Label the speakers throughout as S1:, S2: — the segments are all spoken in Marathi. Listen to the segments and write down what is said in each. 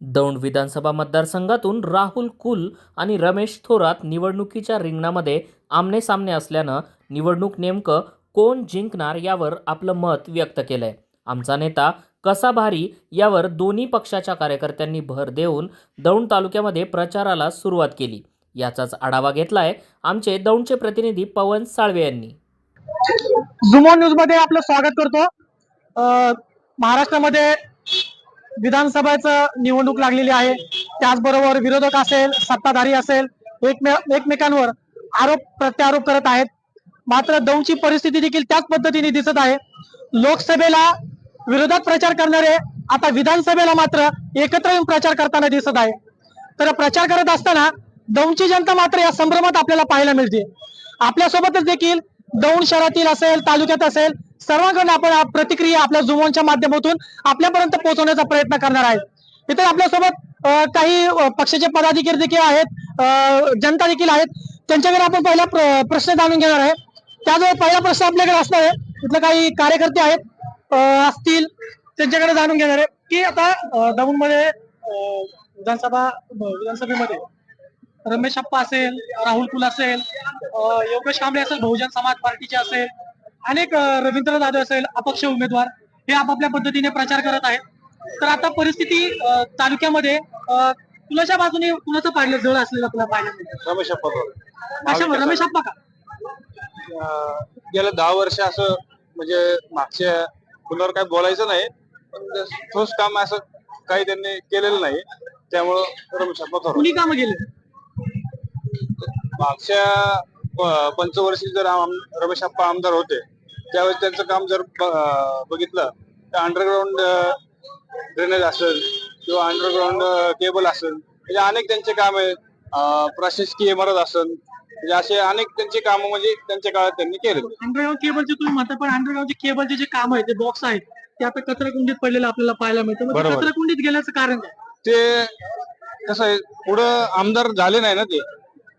S1: दौंड विधानसभा मतदारसंघातून राहुल कुल आणि रमेश थोरात निवडणुकीच्या रिंगणामध्ये आमने सामने असल्यानं निवडणूक नेमकं कोण जिंकणार यावर आपलं मत व्यक्त केलंय. आमचा नेता कसा भारी यावर दोन्ही पक्षाच्या कार्यकर्त्यांनी भर देऊन दौंड तालुक्यामध्ये प्रचाराला सुरुवात केली. याचाच आढावा घेतलाय आमचे दौंडचे प्रतिनिधी पवन साळवे यांनी.
S2: झुमो न्यूजमध्ये आपलं स्वागत करतो. महाराष्ट्रामध्ये विधानसभेचं निवडणूक लागलेली आहे. त्याचबरोबर विरोधक असेल सत्ताधारी असेल एकमे एकमेकांवर आरोप प्रत्यारोप करत आहेत. मात्र दौंडची परिस्थिती देखील त्याच पद्धतीने दिसत आहे. लोकसभेला विरोधात प्रचार करणारे आता विधानसभेला मात्र एकत्र येऊन प्रचार करताना दिसत आहे. तर प्रचार करत असताना दौंडची जनता मात्र या संभ्रमात आपल्याला पाहायला मिळते. आपल्यासोबतच देखील दौंड शहरातील असेल तालुक्यात असेल सर्वांकडून आपण प्रतिक्रिया आपल्या जुमोनच्या माध्यमातून आपल्यापर्यंत पोहोचवण्याचा प्रयत्न करणार आहे. इतर आपल्यासोबत काही पक्षाचे पदाधिकारी देखील आहेत जनता देखील आहेत. त्यांच्याकडे आपण पहिला प्र- प्रश्न जाणून घेणार आहे. त्याजवळ पहिला प्रश्न आपल्याकडे असणार आहे. इथले काही कार्यकर्ते आहेत असतील त्यांच्याकडे जाणून घेणार आहे. की आता अं, दौंडमध्ये विधानसभा विधानसभेमध्ये रमेश अप्पा असेल राहुल कुल असेल योगेश कांबळे असेल बहुजन समाज पार्टीचे असेल अनेक रवींद्र जाधव असेल अपक्ष उमेदवार हे आपापल्या पद्धतीने प्रचार करत आहेत. तर आता परिस्थिती तालुक्यामध्ये कुणाच्या बाजूने कुणाचं पाडलं? जळ असलेलं आपल्याला मिळतं
S3: रमेश
S2: कशावर रमेश अप्पा का?
S3: गेल्या दहा वर्ष असं म्हणजे मागच्या कुणावर काही बोलायचं नाही पण ठोस काम असं काही त्यांनी केलेलं नाही. त्यामुळं रमेश अप्पा.
S2: कुणी कामं गेले
S3: मागच्या पंचवर्षी जर रमेश अप्पा आमदार होते त्यावेळेस त्यांचं काम जर बघितलं तर अंडरग्राऊंड ड्रेनेज असेल किंवा अंडरग्राऊंड केबल असेल म्हणजे अनेक त्यांचे काम आहे अं, प्रशासकीय इमारत असेल म्हणजे असे अनेक त्यांचे काम म्हणजे त्यांच्या काळात त्यांनी केले
S2: अंडरग्राऊंड केबलचे तुम्ही म्हणता पण अंडरग्राऊंडचे केबलचे जे काम आहे ते बॉक्स आहेत ते आता कचरा कुंडीत पडलेलं आपल्याला पाहायला मिळतं. मग ते
S3: बरोबर.
S2: कचरा कुंडीत गेल्याचं कारण काय?
S3: ते कसं आहे पुढं आमदार झाले नाही ना ते.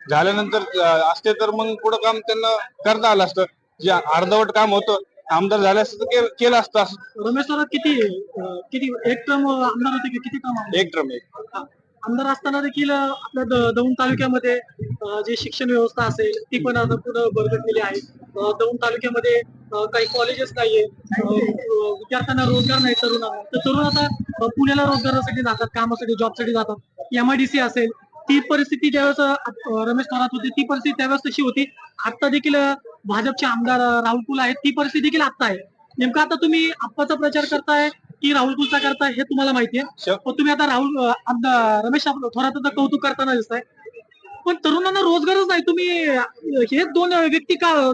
S3: झाल्यानंतर असते तर मग पुढं काम त्यांना करता आलं असतं. जे अर्धवट काम होतं आमदार झाले असतं तर के- केलं असतं असं.
S2: रमेश थोरात किती अं, किती एक टर्म आमदार होते की किती टर्म
S3: एक ड्रम एक
S2: आमदार असताना देखील अं, आपल्या द- दौंड तालुक्यामध्ये अं, जी शिक्षण व्यवस्था असेल ती पण आता पुढे बरगडलेली आहे. अं, दौंड तालुक्यामध्ये अं, काही कॉलेजेस नाहीये अं, अं, विद्यार्थ्यांना रोजगार नाही तरुणांना. तर तरुण आता अं, पुण्याला रोजगारासाठी जातात कामासाठी जॉबसाठी जातात. एमआयडीसी असेल ती परिस्थिती ज्यावेळेस अं, रमेश थोरात होते ती परिस्थिती त्यावेळेस तशी होती. आता देखील अं, भाजपचे आमदार राहुल कुल आहेत ती परिस्थिती देखील आता आहे. नेमका आता तुम्ही आप्पाचा प्रचार करताय की राहुल कुलचा करताय हे तुम्हाला माहिती आहे तुम्ही आता राहुल रमेश थोरातचं कौतुक करताना दिसताय. पण तरुणांना रोजगारच नाही. तुम्ही हे दोन व्यक्ती का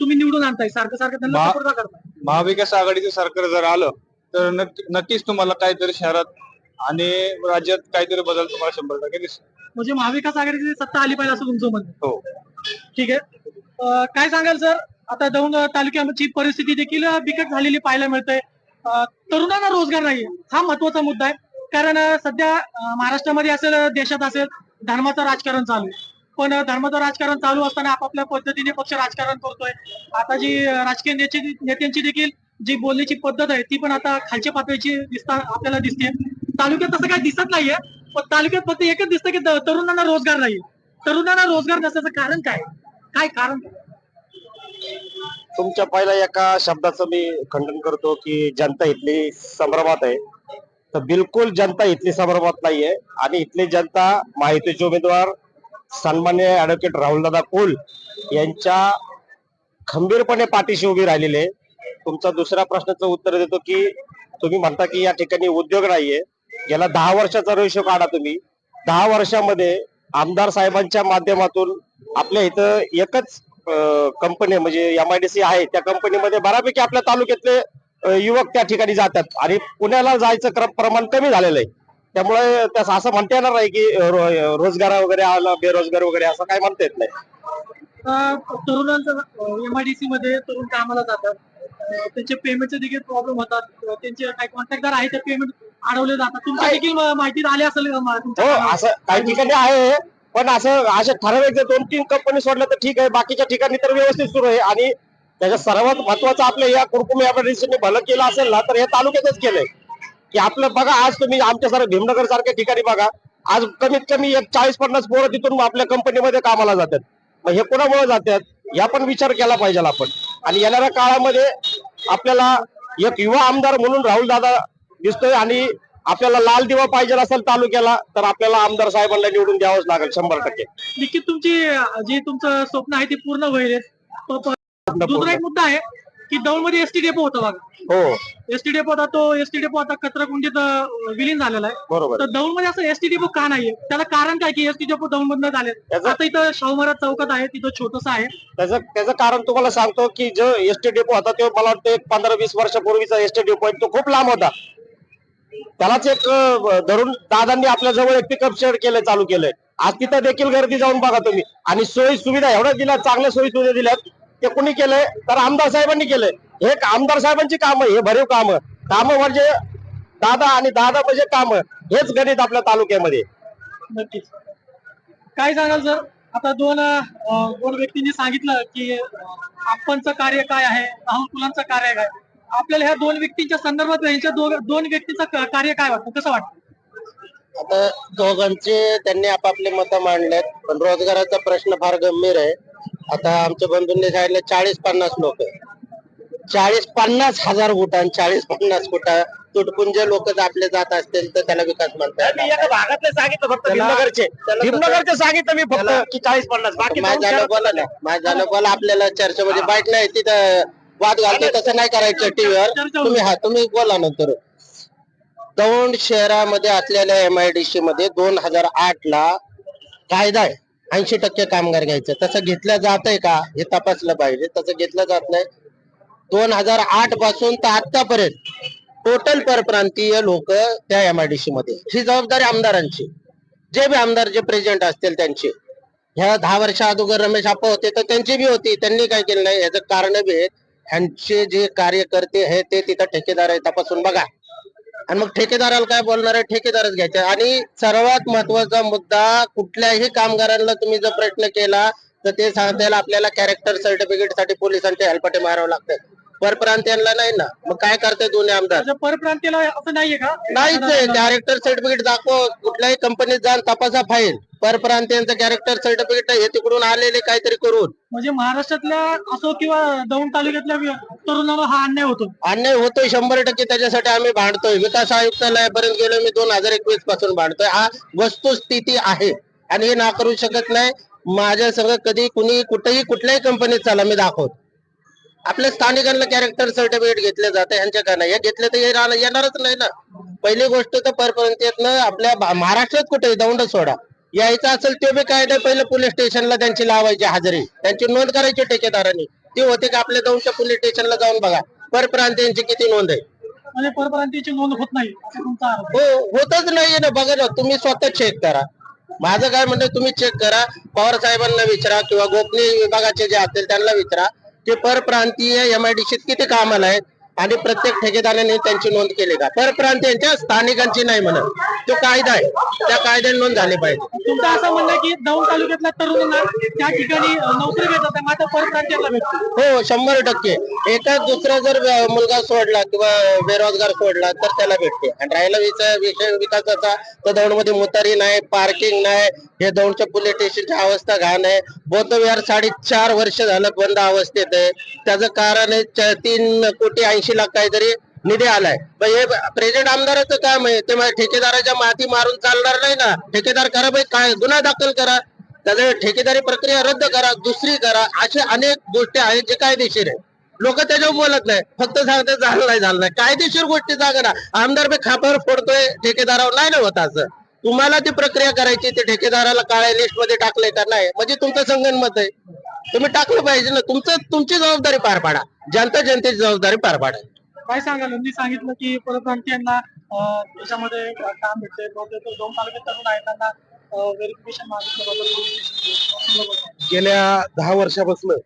S2: तुम्ही निवडून आणताय? सारखं सारखं त्यांना करताय?
S3: महाविकास आघाडीचं सरकार जर आलं तर नक्की- नक्कीच तुम्हाला काहीतरी शहरात आणि राज्यात काहीतरी बदल तुम्हाला शंभर टक्के दिसेल.
S2: म्हणजे महाविकास आघाडीची सत्ता आली पाहिजे असं तुमचं म्हणणं?
S3: हो.
S2: ठीक आहे. अं, काय सांगाल सर? आता दौंड तालुक्याची परिस्थिती देखील बिकट झालेली पाहायला मिळते तरुणांना रोजगार नाही हा महत्त्वाचा मुद्दा आहे. कारण अं, सध्या अं, महाराष्ट्रामध्ये असेल अं, देशात असेल धर्माचं राजकारण चालू आहे. पण अं, धर्माचं राजकारण चालू असताना आपापल्या पद्धतीने पक्ष राजकारण करतोय. आता जी अं, राजकीय नेते नेत्यांची देखील जी बोलण्याची पद्धत आहे ती पण आता खालच्या पातळीची दिसता आपल्याला दिसते. तालुक्यात तसं काही दिसत नाहीये पण तालुक्यात फक्त एकच दिसतं की तरुणांना रोजगार नाही तरुणांना रोजगार नसल्याचं कारण काय? काय कारण?
S4: तुमच्या पहिल्या एका शब्दाचं मी खंडन करतो की जनता इथली संभ्रमात आहे. तर बिलकुल जनता इथली संभ्रमात नाहीये आणि इथली जनता माहितीचे उमेदवार सन्मान्य ऍडव्होकेट राहुलदादा कुल यांच्या खंबीरपणे पाठीशी उभी राहिलेली. आहे तुमचा दुसऱ्या प्रश्नाचं उत्तर देतो की तुम्ही म्हणता की या ठिकाणी उद्योग नाहीये. गेल्या दहा वर्षाचा रेशो काढा तुम्ही. दहा वर्षामध्ये आमदार साहेबांच्या माध्यमातून आपल्या इथं एकच कंपनी म्हणजे एम आयडीसी आहे. त्या कंपनीमध्ये बऱ्यापैकी आपल्या तालुक्यातले युवक त्या ठिकाणी जातात. आणि पुण्याला जायचं क्रम प्रमाण कमी झालेलं आहे. त्यामुळे त्यास असं म्हणता येणार नाही की रो- रोजगार वगैरे आला बेरोजगार वगैरे असं काय म्हणता येत नाही.
S2: अं, तरुणांचं एमआयडीसी मध्ये तरुण कामाला जातात. त्यांचे पेमेंटचे देखील प्रॉब्लेम होतात. त्यांचे काही कॉन्ट्रॅक्टदार आहे त्या पेमेंट अडवले जातात तुमच्या देखील माहिती आली असेल
S4: हो? असं काही ठिकाणी आहे पण असं अशा ठराविक जर दोन तीन कंपनी सोडल्या तर ठीक आहे बाकीच्या ठिकाणी तर व्यवस्थित सुरू आहे. आणि त्याच्या सर्वात महत्वाचं आपल्या या कुरकुम एमआयडीसीने भलं केलं असेल ना तर हे तालुक्यातच केलंय. की आपलं बघा आज तुम्ही आमच्यासारखं भीमनगर सारख्या ठिकाणी बघा आज कमीत कमी एक चाळीस पन्नास पोरं तिथून आपल्या कंपनीमध्ये कामाला जातात. मग हे कोणामुळे जातात? या पण विचार केला पाहिजे आपण. आणि येणाऱ्या काळामध्ये आपल्याला एक युवा आमदार म्हणून राहुल दादा दिसतोय आणि आपल्याला लाल दिवा पाहिजे असेल तालुक्याला तर आपल्याला आमदार साहेबांना निवडून द्यावंच लागेल शंभर टक्के.
S2: निश्चित तुमची जी तुमचं स्वप्न आहे ते पूर्ण होईल. दुसरा एक मुद्दा आहे की दौंडमध्ये एसटी डेपो होता बघा.
S4: हो.
S2: एसटी डेपो होता तो एसटी डेपो आता कचराकुंडीत विलीन झालेला आहे.
S4: बरोबर.
S2: तर दौंडमध्ये असं एसटी डेपो का नाहीये? त्याला कारण काय की एसटी डेपो दौंड मधनं झाले.
S4: त्याचं-
S2: आता इथं शाहू महाराज चौकात आहे तिथं छोटस आहे.
S4: त्याचं त्याचं कारण तुम्हाला सांगतो की जो एसटी डेपो होता तो मला वाटतं एक पंधरा वीस वर्षापूर्वीचा एसटी डेपो आहे. तो खूप लांब होता. त्यालाच एक धरून दादांनी आपल्या जवळ एक पिकअप शेड केलं चालू केलंय. आज तिथं देखील गर्दी जाऊन बघा तुम्ही. आणि सोयी सुविधा एवढ्या दिल्या चांगल्या सोयी सुविधा दिल्यात ते कुणी केलंय? तर आमदार साहेबांनी केलंय. हे आमदार साहेबांची कामं हे भरीव कामं. कामं म्हणजे दादा आणि दादा म्हणजे काम. हेच गणित आपल्या तालुक्यामध्ये.
S2: नक्कीच. काय सांगाल सर? आता दोन दोन व्यक्तींनी सांगितलं की आपणच आपणचं कार्य काय आहे? राहुल कुलांचं कार्य काय? आपल्याला ह्या दोन व्यक्तींच्या संदर्भात यांच्या दोन दोन व्यक्तीचं कार्य काय वाटतं? कसं वाटतं?
S5: आता दोघांचे त्यांनी आपापले मतं मांडलेत पण रोजगाराचा प्रश्न फार गंभीर आहे. आता आमच्या बंधूंनी सांगितलं चाळीस पन्नास लोक चाळीस पन्नास हजार फुटा आणि चाळीस पन्नास फुटा तुटपुंज लोक आपले जात असतील तर त्याला विकास म्हणतात.
S4: मी एका भागातले सांगितलं फक्त भीमनगरचे. भीमनगरचे सांगितलं मी फक्त की चाळीस पन्नास. बाकी
S5: माझ्या
S4: दोन
S5: झालं बोला ना माझ्या झालं बोला आपल्याला चर्चेमध्ये बाईट नाही तिथं वाद घालते तसं नाही करायचं टीव्हीवर तुम्ही हा तुम्ही बोला नंतर. दौंड शहरामध्ये असलेल्या एमआयडीसी मध्ये दोन हजार आठ ला कायदा आहे. ऐंशी टक्के कामगार घ्यायचं. तसं घेतलं जात आहे का? हे तपासलं पाहिजे. तसं घेतलं जात नाही. दोन हजार आठपासून तर आतापर्यंत टोटल परप्रांतीय लोक त्या एमआयडीसी मध्ये. ही जबाबदारी आमदारांची. जे बी आमदार जे प्रेझेंट असतील त्यांची. ह्या दहा वर्षा अगोदर रमेश आप्पा होते तर त्यांची बी होती. त्यांनी काय केलं नाही. याचं कारण बी आहे. ह्यांचे जे कार्यकर्ते आहे ते तिथं ठेकेदार आहे तपासून बघा. आणि मग ठेकेदाराला काय बोलणार आहे? ठेकेदारच घ्यायचे. आणि सर्वात महत्त्वाचा मुद्दा कुठल्याही कामगारांना तुम्ही जर प्रश्न केला तर ते सांगता येईल आपल्याला कॅरेक्टर सर्टिफिकेटसाठी पोलिसांचे हेल्पटे मारावे लागतात. परप्रांतीयांना नाही ना. मग काय करते दोन्ही आमदार?
S2: म्हणजे परप्रांतीला असं नाहीये का?
S5: नाहीच आहे. कॅरेक्टर सर्टिफिकेट दाखव. कुठल्याही कंपनीत जाऊन तपासा फाईल परप्रांतीयांचं कॅरेक्टर सर्टिफिकेट हे तिकडून आलेले काहीतरी करून.
S2: म्हणजे महाराष्ट्रातल्या असो किंवा दौंड तालुक्यातल्या तरुणांना हा अन्याय होतो.
S5: अन्याय होतोय शंभर टक्के. त्याच्यासाठी आम्ही भांडतोय. विकास आयुक्तालयापर्यंत गेलो. मी दोन हजार एकवीसपासून भांडतोय. हा वस्तुस्थिती आहे. आणि हे नाकारू शकत नाही. माझ्या सगळं कधी कुणी कुठेही कुठल्याही कंपनीत चला. मी दाखवतो. आपल्या स्थानिकांना कॅरेक्टर सर्टिफिकेट घेतले जाते यांच्या का नाही हे घेतले तर हे येणारच नाही ना. पहिली गोष्ट तर परप्रांतीयतनं आपल्या महाराष्ट्रात कुठे दौंड सोडा. यायचं असेल ते बी कायदा पहिलं पोलीस स्टेशनला त्यांची लावायची हजेरी. त्यांची नोंद करायची ठेकेदारांनी. ती होते का आपल्या दौंडच्या पोलीस स्टेशनला जाऊन बघा. परप्रांतीयांची किती नोंद आहे?
S2: म्हणजे परप्रांतीची नोंद होत नाही.
S5: हो होतच नाहीये ना. बघा ना तुम्ही स्वतः चेक करा. माझं काय म्हणणं तुम्ही चेक करा. पवार साहेबांना विचारा किंवा गोपनीय विभागाचे जे असतील त्यांना विचारा. ते परप्रांतीय एमआयडीसीत किती कामाला आहेत? आणि प्रत्येक ठेकेदाराने त्यांची नोंद केली का? परप्रांतीयांच्या स्थानिकांची नाही म्हणत. तो कायदा आहे. त्या कायद्याने नोंद झाली पाहिजे.
S2: तुमचं असं म्हणणं की दौंड तालुक्यातल्या तरुणांना त्या ठिकाणी नोकरी भेटत आहे मात्र परप्रांतीयाला भेटतो.
S5: हो शंभर टक्के. एकाच दुसरा जर मुलगा सोडला किंवा बेरोजगार सोडला तर त्याला भेटते. आणि राहिला विषय विषय विकासाचा तर दौंडमध्ये मुतारी नाही पार्किंग नाही हे दौंडच्या पोलीस स्टेशनची अवस्था घाण आहे. बौद्ध विहार साडेचार वर्ष झालं बंद अवस्थेत आहे. त्याचं कारण आहे तीन कोटी ऐंशी लाख काहीतरी निधी आलाय. हे प्रेझेंट आमदाराचं काम आहे. ते ठेकेदाराच्या माती मारून चालणार नाही ना. ठेकेदार करा बाई काय गुन्हा दाखल करा. त्याच्या ठेकेदारी प्रक्रिया रद्द करा दुसरी करा. अशा अनेक गोष्टी आहेत जे कायदेशीर आहे लोक त्याच्यावर बोलत नाही. फक्त सांगते झालं नाही झालं नाही. कायदेशीर गोष्टी सांगा ना. आमदार बी खापावर फोडतोय ठेकेदारावर नाही ना होत असं. तुम्हाला ती प्रक्रिया करायची ते ठेकेदाराला काळ्या लिस्टमध्ये टाकले का नाही? म्हणजे तुमचं संगणमत आहे. तुम्ही टाकलं पाहिजे ना. तुमचं तुमची जबाबदारी पार पाडा. जनता जनतेची जबाबदारी पार पाडा
S2: काय सांगाल? मी सांगितलं की परप्रांतीयांना अं, त्याच्यामध्ये काम भेटते दोन तालुक्यात तरुण आहेत त्यांना व्हेरिफिकेशन मागितलं
S6: गेल्या दहा वर्षापासून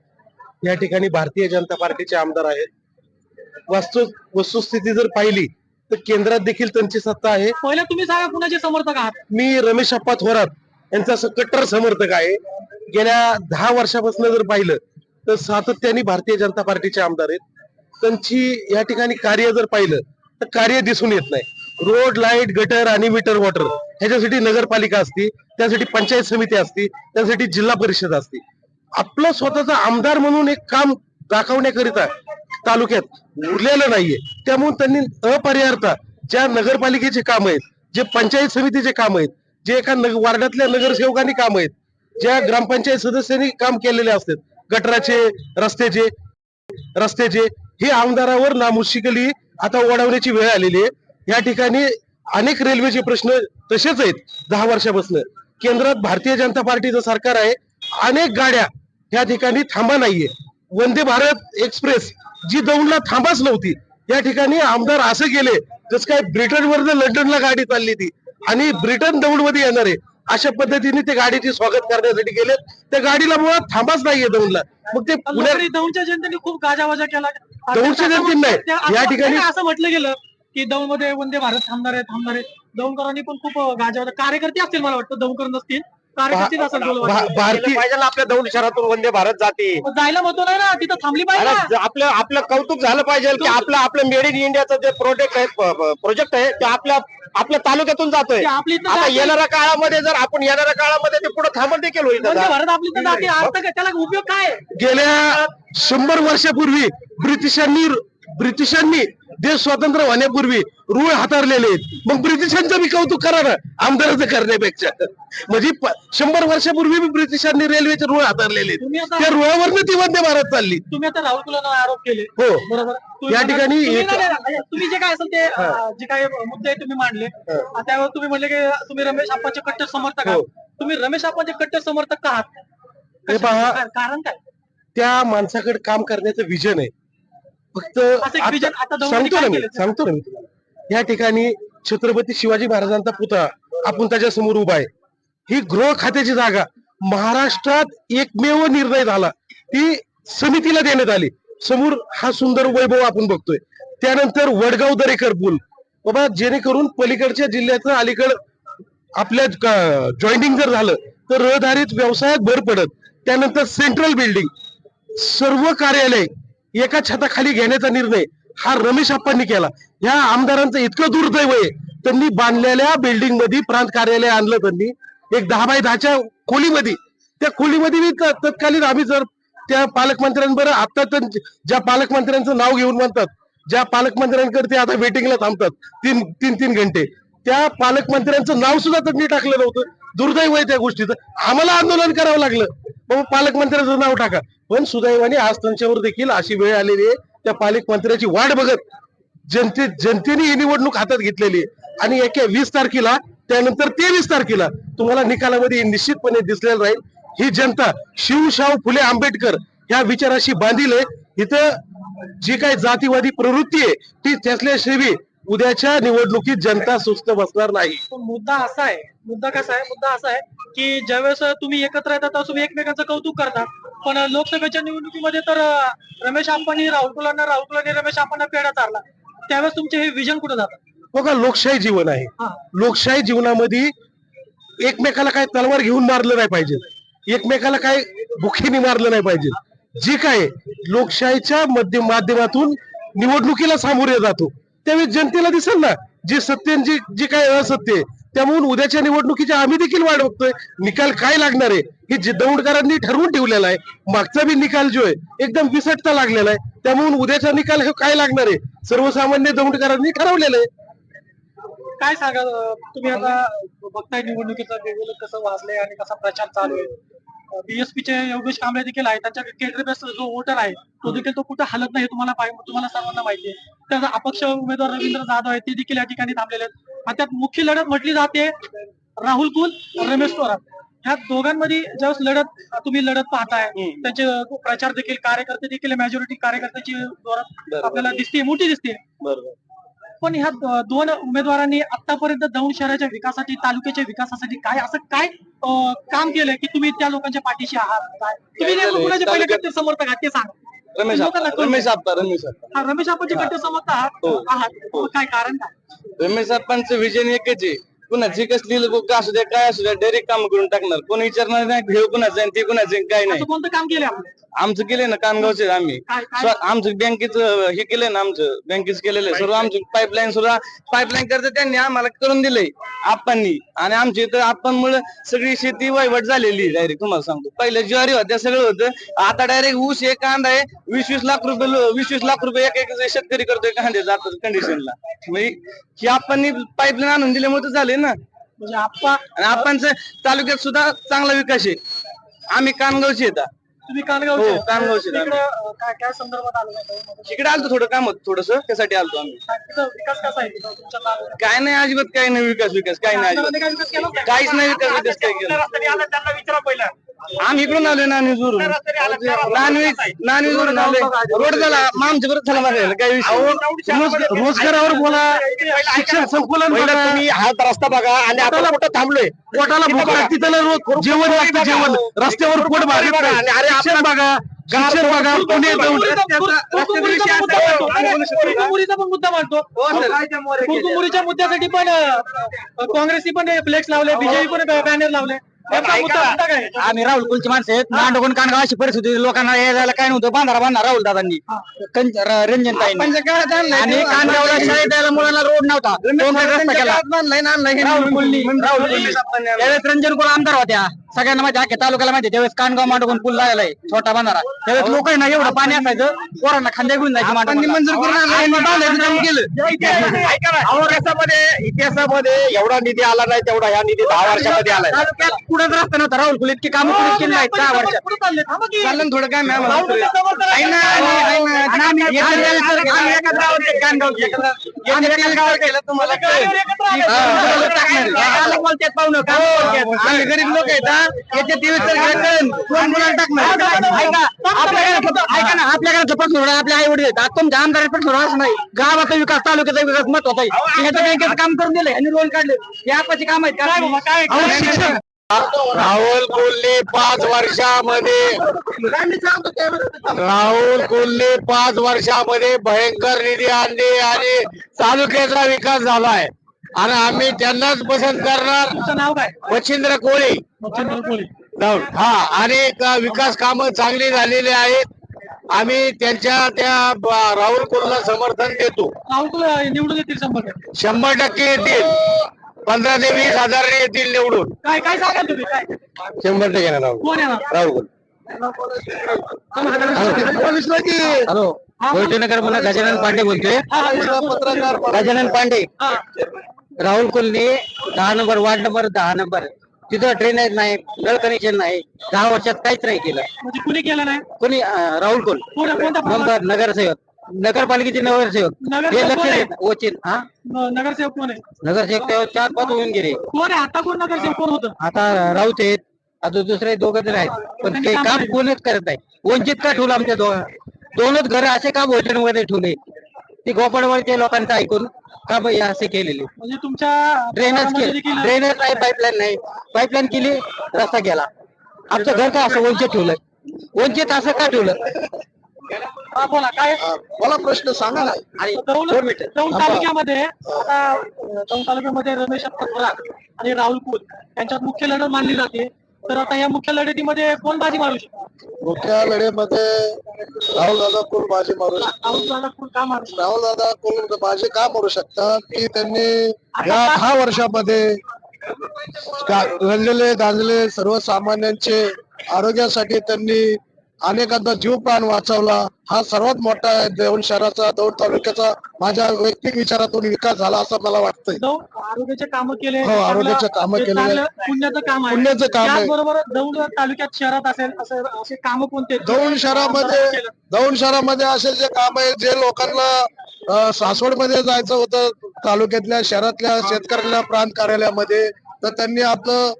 S6: या ठिकाणी भारतीय जनता पार्टीचे आमदार आहेत. वस्तू वस्तुस्थिती जर पाहिली तर केंद्रात देखील त्यांची सत्ता आहे.
S2: पहिलं तुम्ही सांगा कुणाचे समर्थक आहात?
S6: मी रमेश अप्पा थोरात यांचा कट्टर समर्थक आहे. गेल्या दहा वर्षापासून जर पाहिलं तर सातत्याने भारतीय जनता पार्टीचे आमदार आहेत. त्यांची या ठिकाणी कार्य जर पाहिलं तर कार्य दिसून येत नाही. रोड लाइट गटर आणि मीटर वॉटर ह्याच्यासाठी नगरपालिका असती त्यासाठी पंचायत समिती असती त्यासाठी जिल्हा परिषद असते. आपलं स्वतःचा आमदार म्हणून एक काम दाखवण्याकरिता तालुक्यात उरलेलं नाहीये. त्यामुळे त्यांनी अपरिहार्थ ज्या नगरपालिकेचे काम आहेत जे पंचायत समितीचे काम आहेत जे एका नग- वार्डातल्या नगरसेवकांनी काम आहेत ज्या ग्रामपंचायत सदस्यांनी काम केलेले असतात गटराचे रस्त्याचे रस्त्याचे हे आमदारावर नामुशिकली आता ओढवण्याची वेळ आलेली आहे. या ठिकाणी अनेक रेल्वेचे प्रश्न तसेच आहेत. दहा वर्षापासून. केंद्रात भारतीय जनता पार्टीचं सरकार आहे. अनेक गाड्या या ठिकाणी थांबा नाहीये. वंदे भारत एक्सप्रेस जी दौडला थांबाच नव्हती. या ठिकाणी आमदार असं गेले जसं काय ब्रिटनवरनं लंडनला गाडी चालली ती आणि ब्रिटन दौडमध्ये येणार आहे अशा पद्धतीने ते गाडीचे स्वागत करण्यासाठी गेले. त्या गाडीला मुळात थांबाच नाहीये दौंडला. मग ते पुण्यात
S2: दौंडच्या जनतेने खूप गाजावाजा केला.
S6: दौंडच्या
S2: असं
S6: जनतेने नाही. या ठिकाणी-
S2: असं म्हटलं गेलं की दौंडमध्ये वंदे भारत थांबणार आहे थांबणार आहे. दौंडकरांनी पण खूप गाजावाजा कार्यकर्ते असतील मला वाटतं दौंडकर नसतील.
S6: भारतीय
S4: पाहिजे आपल्या दौंड शहरातून वंदे भारत जाते.
S2: जायला महत्त्व नाही ना तिथं थांबली पाहिजे
S4: आपलं आपलं कौतुक झालं पाहिजे की आपलं आपलं मेड इन इंडियाचं जे प्रोजेक्ट आहे प्रोजेक्ट आहे ते आपल्या आपल्या तालुक्यातून जातोय
S2: ते आपली इथं
S4: आता
S2: जाते.
S4: येणाऱ्या काळामध्ये जर आपण येणाऱ्या काळामध्ये ते पुढे थांबत देखील होईल
S2: वंदे
S4: दादा.
S2: भारत आपली तर जाते अर्थ काय त्याला उपयोग काय आहे?
S6: गेल्या शंभर वर्षापूर्वी ब्रिटिशांनी ब्रिटिशांनी देश स्वतंत्र होण्यापूर्वी रूळ हाताळलेले आहेत. मग ब्रिटिशांचं बी कौतुक करा ना आमदाराचं करण्यापेक्षा. म्हणजे शंभर वर्षापूर्वी ब्रिटिशांनी रेल्वेचे रूळ हाताळलेले
S2: आता
S6: त्या रुळावरनं ती वंदे भारत चालली.
S2: तुम्ही आता राहुल आरोप केले.
S6: हो.
S2: बरोबर?
S6: या ठिकाणी
S2: तुम्ही जे काय असेल ते जे काही मुद्दे तुम्ही मांडले त्यावर तुम्ही म्हणले की तुम्ही रमेश आप्पाचे कट्टर समर्थक आहात.
S6: हो.
S2: तुम्ही रमेश आप्पाचे कट्टर समर्थक का आहात?
S6: हे
S2: कारण काय?
S6: त्या माणसाकडे काम करण्याचं विजन आहे. फक्त सांगतो ना मी? सांगतो ना मी तुम्हाला. या ठिकाणी छत्रपती शिवाजी महाराजांचा पुतळा आपण त्याच्यासमोर उभा आहे. ही गृह खात्याची जागा महाराष्ट्रात एकमेव निर्णय झाला. ती समितीला देण्यात आली. समोर हा सुंदर वैभव आपण बघतोय. त्यानंतर वडगाव दरेकर पूल. बाबा जेणेकरून पलीकडच्या जिल्ह्याचं अलीकड आपल्या जॉईनिंग जर झालं तर रहदारीत व्यवसायात भर पडत. त्यानंतर सेंट्रल बिल्डिंग सर्व कार्यालय एका छताखाली घेण्याचा निर्णय हा रमेश आप्पांनी केला. ह्या आमदारांचं इतकं दुर्दैव आहे. त्यांनी बांधलेल्या बिल्डिंगमध्ये प्रांत कार्यालय आणलं त्यांनी. एक दहा बाय दहाच्या खोलीमध्ये. त्या खोलीमध्ये मी तत्कालीन आम्ही जर त्या पालकमंत्र्यांबरोबर आता तर ज्या पालकमंत्र्यांचं नाव घेऊन म्हणतात ज्या पालकमंत्र्यांकडे ते आता वेटिंगला थांबतात तीन तीन तीन घंटे. त्या पालकमंत्र्यांचं नाव सुद्धा त्यांनी टाकलं नव्हतं. दुर्दैव आहे त्या गोष्टीचं. आम्हाला आंदोलन करावं लागलं. बाबा पालकमंत्र्याचं नाव टाका. पण सुदैवाने आज त्यांच्यावर देखील अशी वेळ आलेली आहे. त्या पालकमंत्र्याची वाट बघत जनते जनतेने ही निवडणूक हातात घेतलेली आहे. आणि एका वीस तारखेला त्यानंतर तेवीस तारखेला तुम्हाला निकालामध्ये निश्चितपणे दिसलेलं राहील. ही जनता शिवशाहू फुले आंबेडकर या विचाराशी बांधील आहे. इथं जी काही जातीवादी प्रवृत्ती आहे ती त्यातल्याशिवाय उद्याच्या निवडणुकीत जनता सुस्त बसणार नाही.
S2: मुद्दा असा आहे मुद्दा कसा आहे? मुद्दा असा आहे की ज्यावेळेस तुम्ही एकत्र येतात तेव्हा तुम्ही एकमेकांचं कौतुक करता. पण लोकसभेच्या निवडणुकीमध्ये तर रमेश आप्पांनी राहुल कुलांना राहुल कुलांनी रमेश आप्पांना पेढा चारला. त्यावेळेस तुमचे हे विजन कुठे जातात
S6: बघा लोकशाही जीवन आहे. लोकशाही जीवनामध्ये एकमेकाला काय तलवार घेऊन मारलं नाही पाहिजे. एकमेकाला काय भुखीने मारलं नाही पाहिजे. जे काय लोकशाहीच्या मध्य माध्यमातून निवडणुकीला सामोरे जातो. त्यावेळी जनतेला दिसेल ना जे सत्य जे जे काय असत्य आहे त्यामुळे उद्याच्या निवडणुकीची आम्ही देखील वाट बघतोय. निकाल काय लागणार आहे? हे जे दौंडकरांनी ठरवून ठेवलेला आहे मागचा बी निकाल जो आहे एकदम विसटता लागलेला आहे. त्यामुळे उद्याचा निकाल हे काय लागणार आहे? सर्वसामान्य दौंडकरांनी ठरवलेलं आहे.
S2: काय सांगा तुम्ही आता बघताय निवडणुकीचं वेगवेगळं कसं वाजलंय आणि कसा प्रचार चालू आहे? बीएसपीचे योगेश कांबळे देखील आहे त्यांच्या केंद्र बेस जो वोटर आहे तो देखील तो कुठे हलत नाही तुम्हाला तुम्हाला सर्वांना माहिती आहे. त्याचा अपक्ष उमेदवार रवींद्र जाधव आहे ते देखील या ठिकाणी थांबलेले आहेत. आणि त्यात मुख्य लढत म्हटली जाते राहुल कुल रेमेश थोरात. ह्या दोघांमध्ये ज्यावेळेस लढत तुम्ही लढत पाहताय त्यांचे प्रचार देखील कार्यकर्ते देखील मेजॉरिटी कार्यकर्त्याची आपल्याला दिसते मोठी दिसते पण ह्या दोन उमेदवारांनी आतापर्यंत दौंड शहराच्या विकासासाठी तालुक्याच्या विकासासाठी काय असं काय काम केलंय की तुम्ही त्या लोकांच्या पाठीशी आहात? काय? तुम्ही नेमकं कुणाचे पहिले कट्टर समर्थक आहात ते सांगा.
S3: रमेश रमेश रमेश
S2: हा, रमेश आपण कट्टर समर्थक आहात आहात मग काय कारण काय?
S3: रमेश आप्पांचं विजन एकच आहे. कुणाची कसली लोक असू द्या काय असू द्या डायरेक्ट काम करून टाकणार. कोणी विचारणार नाही हे कुणाचं आहे ते कुणाचं आहे, काय नाही.
S2: असं कोणतं काम केलं आपण
S3: आमचं केलंय ना कानगावचे आम्ही.
S2: काय काय?
S3: स्व- आमचं बँकेचं हे केलंय ना आमचं बँकेचं केलेलं आहे. सर्व आमचं पाईपलाईन सुद्धा पाईपलाईन करतं त्यांनी आम्हाला करून दिलंय आप्पांनी आणि आमच्या इथं आप्पांमुळे सगळी शेती वहिवट झालेली डायरेक्ट तुम्हाला सांगतो. पहिले ज्वारी होत्या सगळं होतं. आता डायरेक्ट ऊस एक कांदा आहे वीस वीस लाख रुपये लो- वीस वीस लाख रुपये एक एक शेतकरी करतोय कांद्याचं आता कंडिशनला म्हणजे ही आप्पांनी पाईपलाईन आणून दिल्यामुळे तर झाले ना.
S2: म्हणजे आप्पा
S3: आणि आप्पांचं तालुक्यात सुद्धा चांगला विकास आहे. आम्ही कानगावचे येतात
S2: तुम्ही कानगावचे
S3: हो, कानगावचे
S2: काय काय संदर्भात आलं?
S3: इकडे आलतो थोडं काम होतं थोडस त्यासाठी आलतो आम्ही.
S2: काय तिथं विकास कसा आहे? तिथं तुमच्या तालुक्यात?
S3: काय नाही अजिबात काही नाही विकास विकास. काही नाही
S2: आमदारांनी
S3: अजिबात
S2: काय विकास केला?
S3: काहीच नाही विकास विकास काही केला. आम्ही इकडून आलोय नानवीज वरून नानवीज नानवीज वरून आलोय. रोड झाला आमच्या बरोबर झाला बघायला काही विषय.
S6: रोज- रोजगारावर बोला. शिक्षण संकुलन
S4: पहिलं
S6: बघा.
S4: तुम्ही हा रस्ता बघा आणि आपण कुठं थांबलोय?
S6: पोटाला भूक लागते त्याला रोज जेवण लागतं जेवण. रस्त्यावर पोट भागत नाही.
S4: अरे
S6: शिक्षण बघा. शिक्षण बघा. पुणे जाऊन
S2: कुरकुरीचा पण मुद्दा मांडतो. मांडतो कुरकुरीच्या मुद्द्यासाठी पण अं, काँग्रेसनी पण फ्लेक्स लावले बीजेपी पण बॅनर लावले.
S7: आम्ही राहुल कुलची माणसं आहेत. मांडगुण कानगाव अशी परिस्थिती. लोकांना यायला काय नव्हतं. बांधारा बांधा राहुल दादांनी. रंजन ताईंनी. आणि कानगावला शाळेत द्यायला मुलांना रोड नव्हता. कुलनी त्यावेळेस रंजन कुल आमदार होत्या. सगळ्यांना माहिती अख्ख्या तालुक्याला माहिती त्यावेळेस कानगाव मांडगुण पूल लागलेला आहे छोटा बांधारा. त्यावेळेस लोक ना एवढं पाणी असायचं पोरांना खांद्या घेऊन जायची मंजूर करून
S4: इतिहासामध्ये इतिहासामध्ये एवढा निधी आला नाही तेवढा ह्या निधी दहा वर्षामध्ये आलाय.
S7: कुठंच रस्ता नव्हता. राहुल कुल इतकी कामं कुणी केली नाहीत. दहा वर्षात.
S2: चालले की.
S3: ना थोडं काय नाही
S2: समर्थनात
S3: आहे ना, ना.
S7: आणि आम्ही एकत्र. आम्ही गावात
S3: तुम्हाला.
S7: हा, टाकणार.
S3: आम्ही गरीब लोक आहेत हा. याच्यात कळेल. कोण टाकणार?
S7: ऐका आपल्याकडे फक्त- ऐका ना आपल्याकडे प्रश्न सोडा. आपले आई वडील आहेत. आता तुमच्या आमदार प्रश्न असं नाही. गावाचा विकास तालुक्याचा विकास महत्त्वाचा आहे. ह्याचं बँकेचं काम करून दिलंय. आणि रोल काढले. हे आपाचे काम आहेत
S6: अहो, शिक्षण
S4: राहुल कोल्हे पाच वर्षामध्ये. राहुल कोल्हे पाच वर्षामध्ये भयंकर निधी आणले आणि तालुक्याचा विकास झालाय. आणि आम्ही त्यांनाच पसंत करणार. मच्छिंद्र कोळी. हा अनेक विकास कामं चांगली झालेली आहेत. आम्ही त्यांच्या त्या राहुल कोल्हेला समर्थन देतो.
S2: राहुल निवडून येतील शंभर टक्के.
S4: शंभर टक्के येतील. पंधरा ते वीस हजार येतील निवडून.
S2: काय काय सांगाल तुम्ही? काय?
S4: शंभर टक्के येणार राहुल.
S2: कोण येणार?
S4: राहुल.
S7: हॅलो. नगर मला गजानन पांडे बोलतोय. गजानन पांडे. राहुल कोल्हे दहा नंबर वार्ड नंबर दहा नंबर. तिथं ड्रेनेज नाही नळ कनेक्शन नाही. दहा वर्षात काहीच नाही केलं.
S2: म्हणजे कुणी केलं नाही?
S7: कोणी अं, राहुल कोल.
S2: कोण?
S7: नंबर नगरसेवक. नगरपालिकेचे नगरसेवक.
S2: नगरसेवक
S7: हे लक्ष
S2: कोण आहे?
S7: देत वचित हा?
S2: न- नगरसेवक कोण आहे?
S7: नगरसेवक तेव्हा चार पाच होऊन गेले.
S2: कोण आहे? आता कोण नगरसेवक कोण होतं?
S7: आता राऊत आहेत. आता दुसरे दोघं जण आहेत. पण ते काम कोणच करत नाही. वंचित का ठेवलं आमच्या दोघं? दोनच घर असे का मध्ये ठेवले? ते गोपाळवाडीच्या लोकांचं ऐकून का बाई असे केलेले?
S2: म्हणजे तुमच्या
S7: ड्रेनेज केलं.
S2: देखील
S7: ड्रेनेज नाही पाईपलाईन नाही. पाईपलाईन केली रस्ता गेला. आमचं घर का असं वंचित ठेवलंय? वंचित असं का ठेवलं?
S2: हा, बोला काय?
S4: मला प्रश्न सांगा ना.
S7: आणि
S2: दौंड तालुक्यामध्ये आता दौंड तालुक्यामध्ये रमेश थोरात आणि राहुल कुल यांच्यात मुख्य लढत मानली जाते. तर आता या मुख्य लढतीमध्ये कोण बाजी मारू शकतो?
S8: मुख्य लढेमध्ये राहुल दादा कुल बाजी मारू शकतात.
S2: राहुल दादा कुल का मारू शकतो
S8: राहुल दादा कुल बाजी का मारू शकतात? की त्यांनी या दहा वर्षामध्ये रंजले गांजले सर्वसामान्यांचे आरोग्यासाठी त्यांनी अनेकांचा जीव प्राण वाचवला हा सर्वात मोठा आहे देऊन शहराचा दौंड तालुक्याचा माझ्या वैयक्तिक विचारातून विकास झाला असं मला वाटतंय
S2: दौंड आरोग्याचे कामं केले
S8: हो, आरोग्याचे कामं केलेले.
S2: पुण्याचं काम आहे
S8: पुण्याचं काम आहे.
S2: दौंड तालुक्यात शहरात असेल असं कामं कोणते?
S8: दौंड शहरामध्ये दौंड शहरामध्ये असे जे काम आहे जे लोकांना सासवडमध्ये जायचं होतं तालुक्यातल्या शहरातल्या शेतकऱ्यांना प्रांत कार्यालयामध्ये तर त्यांनी आपलं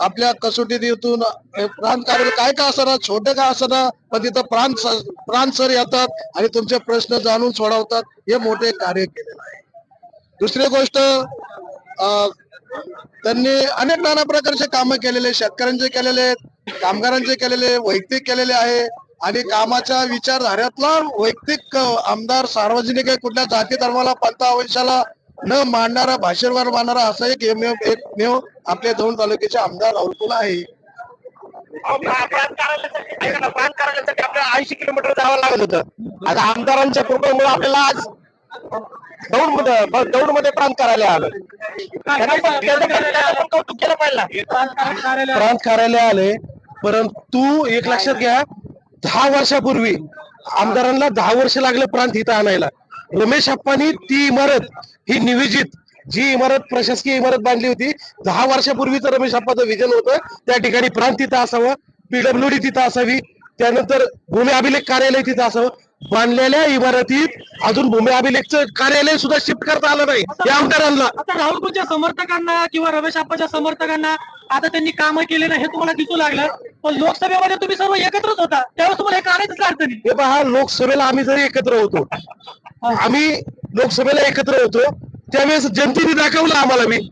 S8: आपल्या कसोटीत इथून प्राण काय काय का असणार छोटे का असणार पण तिथं प्राण प्राण सर येतात आणि तुमचे प्रश्न जाणून सोडवतात. हे मोठे कार्य केलेलं आहे. दुसरी गोष्ट अं, त्यांनी अनेक नाना प्रकारचे कामं केलेले शेतकऱ्यांचे केलेले आहेत कामगारांचे केलेले वैयक्तिक केलेले आहे. आणि कामाच्या विचारधाऱ्यातला वैयक्तिक आमदार सार्वजनिक कुठल्या जाती धर्माला पंथावंशाला न मांडणारा भाषणवर मांडणारा असा एक एकमेव एकमेव आपल्या दोन तालुक्याचे आमदार राहुल आहे.
S4: आपल्याला ऐंशी किलोमीटर जावं लागत होतं. आता आमदारांच्या कृपेमुळे आपल्याला आज दौडमध्ये दौडमध्ये प्रांत करायला आलं. कौतुक केलं पाहिजे
S6: प्रांत कार्यालय आले. परंतु एक लक्षात घ्या दहा वर्षापूर्वी आमदारांना दहा वर्ष लागले प्रांत इथं आणायला. रमेश अप्पांनी ती इमारत ही नियोजित जी इमारत प्रशासकीय इमारत बांधली होती दहा वर्षापूर्वीचं रमेश अप्पाचं विजन होतं. त्या ठिकाणी प्रांत तिथं असावं पीडब्ल्यूडी तिथं असावी त्यानंतर भूमी अभिलेख कार्यालय तिथं असावं. बांधलेल्या इमारतीत अजून भूमी अभिलेखचं कार्यालय सुद्धा शिफ्ट करता आलं नाही. या आमदारांना.
S2: आता राहुल कुलच्या समर्थकांना किंवा रमेश आप्पाच्या समर्थकांना आता त्यांनी कामं केले ना हे तुम्हाला दिसू लागलं. पण लोकसभेमध्ये तुम्ही सर्व एकत्रच होता. त्यावेळेस तुम्हाला हे काढायचंच अडचणी
S6: हे पहा लोकसभेला आम्ही जरी एकत्र होतो आम्ही लोकसभेला एकत्र होतो. त्यावेळेस जनतेने दाखवलं आम्हाला मी.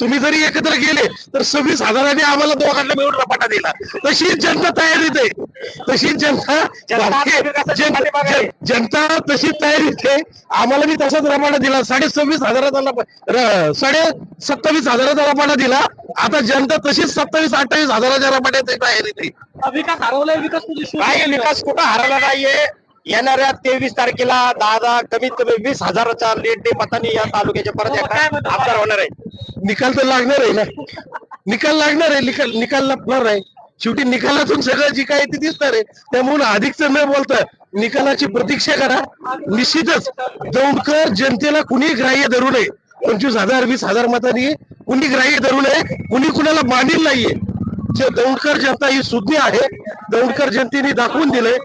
S6: तुम्ही जरी एकत्र गेले तर सव्वीस हजाराने आम्हाला दोघांना मिळून रपाटा दिला. तशीच जनता तयारीत आहे. तशीच जनता जन- जन- जनता तशीच तयारीत आहे. आम्हाला मी तसाच रपाटा दिला. साडे सव्वीस हजाराचा साडे सत्तावीस हजाराचा रपाटा दिला. आता जनता तशीच सत्तावीस अठ्ठावीस हजाराच्या रपाट्याच्या तयारीत आहे.
S2: विकास हरवलाय विकास
S4: काय विकास कुठं हरवला नाहीये? येणाऱ्या तेवीस तारखेला दहा दहा कमीत कमी वीस हजाराच्या लेट मतांनी या तालुक्याच्या परत एकदा आमदार होणार आहे.
S6: निकाल तर लागणार आहे ना. निकाल लागणार आहे निकाल निकाल लागणार आहे शेवटी निकालातून सगळं जी काय ते दिसणार आहे. त्यामुळे अधिकच न बोलता निकालाची प्रतीक्षा करा. निश्चितच दौंडकर जनतेला कुणी ग्राह्य धरू नये. पंचवीस हजार वीस हजार मतांनी कुणी ग्राह्य धरू नये. कुणी कुणाला मानील नाहीये. जे दौंडकर जनता ही सुज्ञ आहे दौंडकर जनतेने दाखवून दिलंय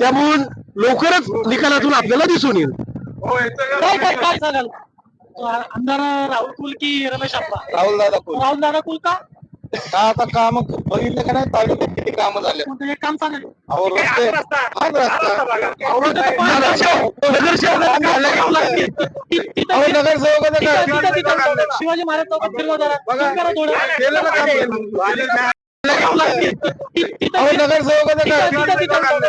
S6: त्यामुळे लवकरच निकालातून आपल्याला दिसून येईल.
S2: काय काय काय सांगाल? आमदार राहुल कुल की रमेश आप्पा
S8: राहुल दादा
S2: राहुल दादा कुल का
S8: का आता काम बघितलं का नाही? तालुक्यात किती काम झाले?
S2: काम
S8: अहो रस्ते हा रस्ता. अहो नगरसेवक
S2: शिवाजी महाराज चौकात.
S8: बघा.
S2: करा थोडं.
S8: केलं ना काम.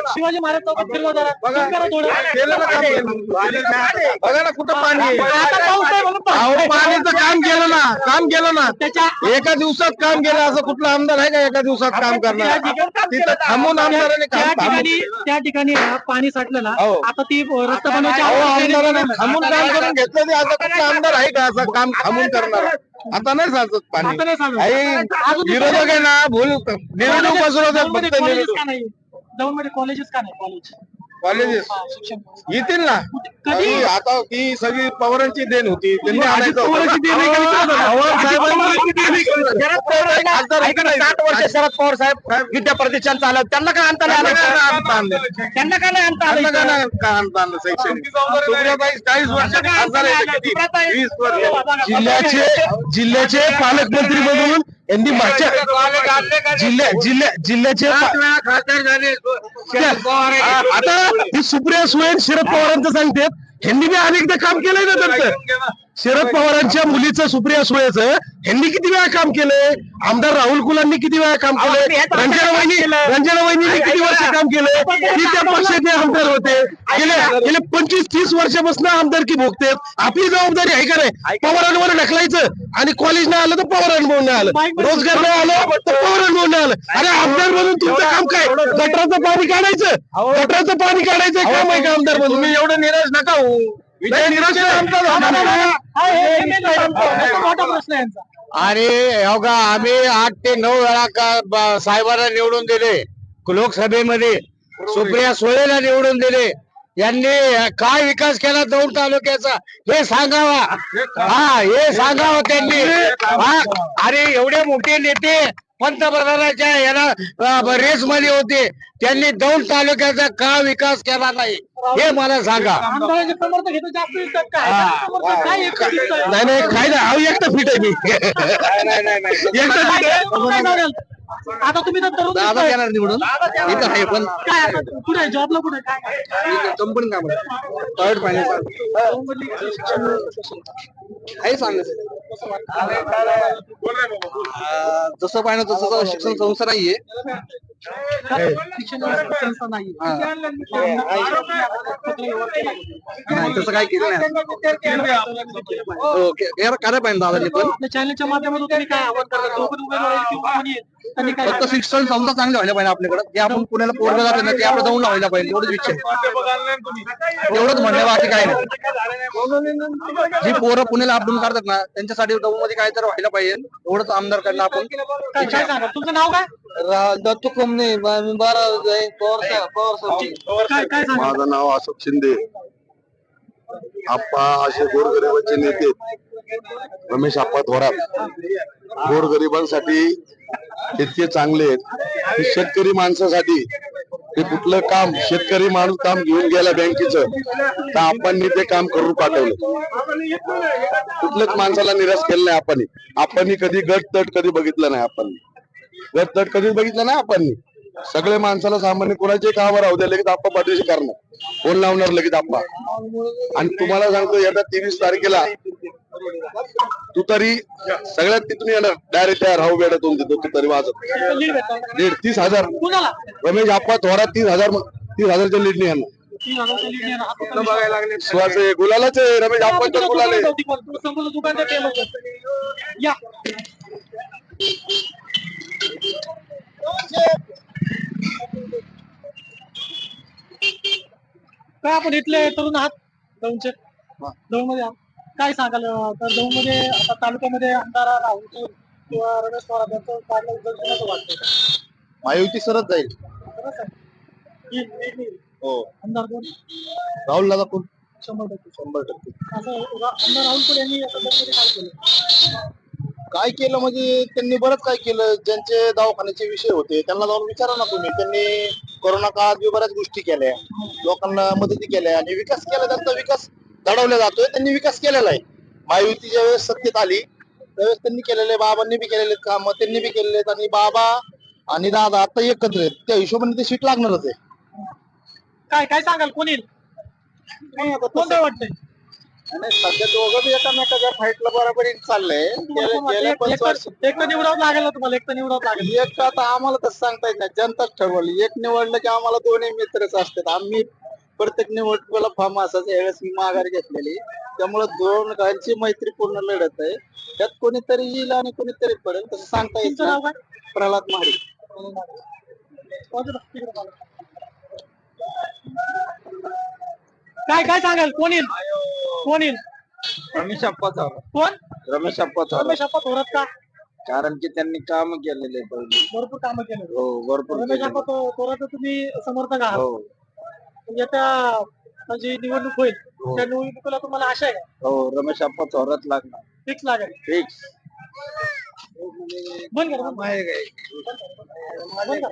S2: शिवाजी महाराज चौकात.
S8: बघा. ना कुठं पाणी.
S2: आता
S8: पाण्याचं काम केलं ना काम केलं ना
S2: त्याच्या
S8: एका दिवसात काम केलं असं कुठला आमदार आहे का एका दिवसात काम करणार तिथं थांबून आमदाराने
S2: त्या
S8: काम
S2: ठिकाणी त्या ठिकाणी ना पाणी साठलं ना
S8: हो.
S2: आता ती रस्ता बनवायची
S8: आमदाराने. थांबून काम करून घेतलं ते असं कुठला आमदार आहे का असं काम थांबून करणार आता नाही सांगत पाणी.
S2: आता नाही सांगत.
S8: विरोधक आहे ना भूल निवडणूक बसवतात
S2: दौंडमध्ये
S8: फक्त
S2: कॉलेजेस
S8: निवडणूक
S2: का नाही? दौंडमध्ये कॉलेजेस का नाही? कॉलेज
S8: कॉलेजेस
S2: हा, शिक्षण
S8: येतील ना.
S2: कधी?
S8: आता ही सगळी पवारांची देण होती. त्यांनी आणायचं
S4: साठ वर्ष शरद पवार साहेब विद्या प्रतिष्ठान चालत. त्यांना काय आणता
S8: काय
S4: आलं?
S8: आणलं?
S4: त्यांना काय नाही आणता आलं
S8: काय आणता आणलं शैक्षणिक? चाळीस वर्ष वीस वर्ष.
S6: जिल्ह्याचे जिल्ह्याचे पालकमंत्री म्हणून यांनी मागच्या जिल्ह्या जिल्ह्या जिल्ह्याचे
S8: खासदार झाले.
S6: आता ही सुप्रिया सुळे शरद पवारांचं सांगतात. ह्यांनी बी अनेकदा काम केलंय ना त्यांचं. शरद पवारांच्या मुलीचं सुप्रिया सुळेचं ह्यांनी किती वेळा काम केलंय? आमदार राहुल कुलांनी किती वेळा काम केलंय? रंजना वहिनी रंजना वहिनींनी किती वर्ष काम केलंय? ती त्या पक्षाचे आमदार होते? गेले गेले पंचवीस तीस वर्षापासून आमदारकी भोगतात. आपली जबाबदारी आहे का नाही? पवारांवर ढकलायचं आणि कॉलेज नाही आलं तर पवारांवर नाही आलं. रोजगार नाही आलं तर पवारांवर नाही आलं. अरे आमदार म्हणून तुमचं काम काय? गटराचं पाणी काढायचं? गटराचं पाणी काढायचं काम आहे का आमदार म्हणून?
S8: तुम्ही एवढं निराश नका विजय.
S2: हा, हे मोठा प्रश्न यांचा
S7: अरे हो का आम्ही आठ ते नऊ वेळा का साहेबांना निवडून दिले लोकसभेमध्ये सुप्रिया सुळेला निवडून दिले यांनी काय विकास केला दौंड तालुक्याचा हे सांगावा हा हे सांगावं त्यांनी हा अरे एवढे मोठे नेते पंतप्रधानाच्या याला रेस मध्ये होते. त्यांनी दौंड तालुक्याचा का विकास केला नाही हे मला सांगा.
S2: हे?
S6: नाही नाही काय नाही अहो एकटा फिट आहे मी. एकटा फिट?
S2: आता तुम्ही तर तरुण दिसताय.
S7: निवडून? इथं आहे पण
S2: काय आता कुठे जॉबला कुठे काय काय?
S7: कंपनी काम टॉयलेट आहे जसं पाहिजे तसं शिक्षण संस्था नाहीये.
S2: नाही
S9: नाही, तसं काय केलं नाही. के- के- करायला पाहिजे दादाजी पण.
S2: आपल्या चॅनलच्या माध्यमातून तुम्ही काय आव्हान करता सोबत उमेदवार आहेत किंवा कोणी आहेत, त्यांनी काय
S9: फक्त शिक्षण संस्था चांगली व्हायला पाहिजे आपल्याकडे. जे आपण पुण्याला पोरलं जाते ना ते आपलं जाऊन व्हायला पाहिजे. एवढंच आहे. एवढंच म्हणणं बाकी काय नाही. जी पोरं पुण्याला अपडाऊन करतात ना त्यांच्यासाठी मध्ये काय तर व्हायला पाहिजे. एवढंच आमदार करणं आपण.
S2: तुमचं नाव काय?
S9: दत्तू कमने बारा पवार
S2: काय काय सांगा
S10: माझं नाव अशोक शिंदे. आप्पा असे गोरगरिबाचे नेते. रमेश आप्पा थोरात. गोरगरिबांसाठी इतके चांगले आहेत. की शेतकरी माणसासाठी ते कुठलं काम? शेतकरी माणूस काम घेऊन गेला बँकेचं. तर आपण ते काम करून पाठवलं. कुठल्याच माणसाला निराश केलं नाही आपण आपण कधी गट तट कधी बघितलं नाही आपण गट तट कधीच बघितलं ना आपण. सगळे माणसाला सामान्य कोणाचे काम राहू द्या लगेच आप्पा पाठीशी करणार. फोन लावणार लगेच आप्पा? आणि तुम्हाला सांगतो येत्या तेवीस तारखेला तू तरी सगळ्यात तिथून येणार. डायरेक्ट त्या राहू बेड्यातून देतो तू तरी वाजत
S2: लीड
S10: दीड तीस हजार. रमेश आप्पा थोडा तीस हजार तीस हजारच्या लीडने येणार.
S2: येणार.
S10: गुलालाच आहे रमेश
S2: आपण
S10: आप्पाच्या गुलाले
S2: गुलाल काय आपण इथले तरुण आहात? दौंडचे. दौंडमध्ये आहात. काय सांगाल तर दौंडमध्ये आता तालुक्यामध्ये आमदार राहुल किंवा रमेश यांचं वाटतं
S10: महायुती सरच जाईल.
S2: खरंच आहे? येईल, येईल, येईल.
S10: हो.
S2: आमदार कोण?
S10: राहुल दादा कोण?
S2: शंभर टक्के.
S10: शंभर टक्के.
S2: असं रा- आमदार राहुल कुल यांनी दौंडमध्ये काय केलं?
S10: काय केलं म्हणजे त्यांनी बरंच काय केलं? ज्यांचे दवाखान्याचे विषय होते त्यांना जाऊन विचारा ना तुम्ही. त्यांनी कोरोना काळात बी बऱ्याच गोष्टी केल्या. लोकांना मदती केल्या आणि विकास केला. त्यांचा विकास घडवला जातोय. त्यांनी विकास केलेला आहे. महायुती ज्या वेळेस सत्तेत आली त्यावेळेस त्यांनी केलेले बाबांनी बी केलेले काम त्यांनी बी केलेले आणि बाबा आणि दादा आता एकत्र आहेत. त्या हिशोबाने ते सीट लागणारच आहे.
S2: काय काय सांगाल? कोण कोणतं वाटतंय?
S10: आणि सध्या दोघं बी एकामेकाच्या फाईटला बरोबर चाललंय. गेल्या पंच वर्ष
S2: एक तर निवडावं लागेल ना तुम्हाला एक तर निवडावं लागेल.
S10: एक तर आता आम्हाला तसं सांगता येत नाही जनताच ठरवली. एक निवडलं की आम्हाला दोन्ही मित्रच असतात. आम्ही प्रत्येक निवडणुकीला फार्म असाच यावेळेस मी माघार घेतलेली. त्यामुळे दोन गांची मैत्रीपूर्ण लढत आहे. त्यात कोणीतरी येईल आणि कोणीतरी पडेल तसं सांगता येत
S2: तुमचं नाव
S10: नाही.
S2: काय
S10: प्रल्हाद माडी
S2: बाजूला, तिकडे बघा. काय काय सांगाल? कोण येईल? कोण येईल?
S9: रमेश अप्पा
S2: कोण?
S9: रमेश अप्पा
S2: रमेश अप्पा थोरात का?
S9: कारण की त्यांनी काम केलेले पहिले.
S2: भरपूर कामं केले
S9: हो भरपूर
S2: रमेश अप्पा थो- थोरात तुम्ही समर्थक आहात.
S9: हो.
S2: येत्या जी निवडणूक होईल. त्या निवडणुकीला तुम्हाला आशा आहे का?
S9: हो रमेश अप्पा थोरात लागणार.
S2: फिक्स लागेल.
S9: फिक्स.
S2: बंद करा बंद करा. बंद करा.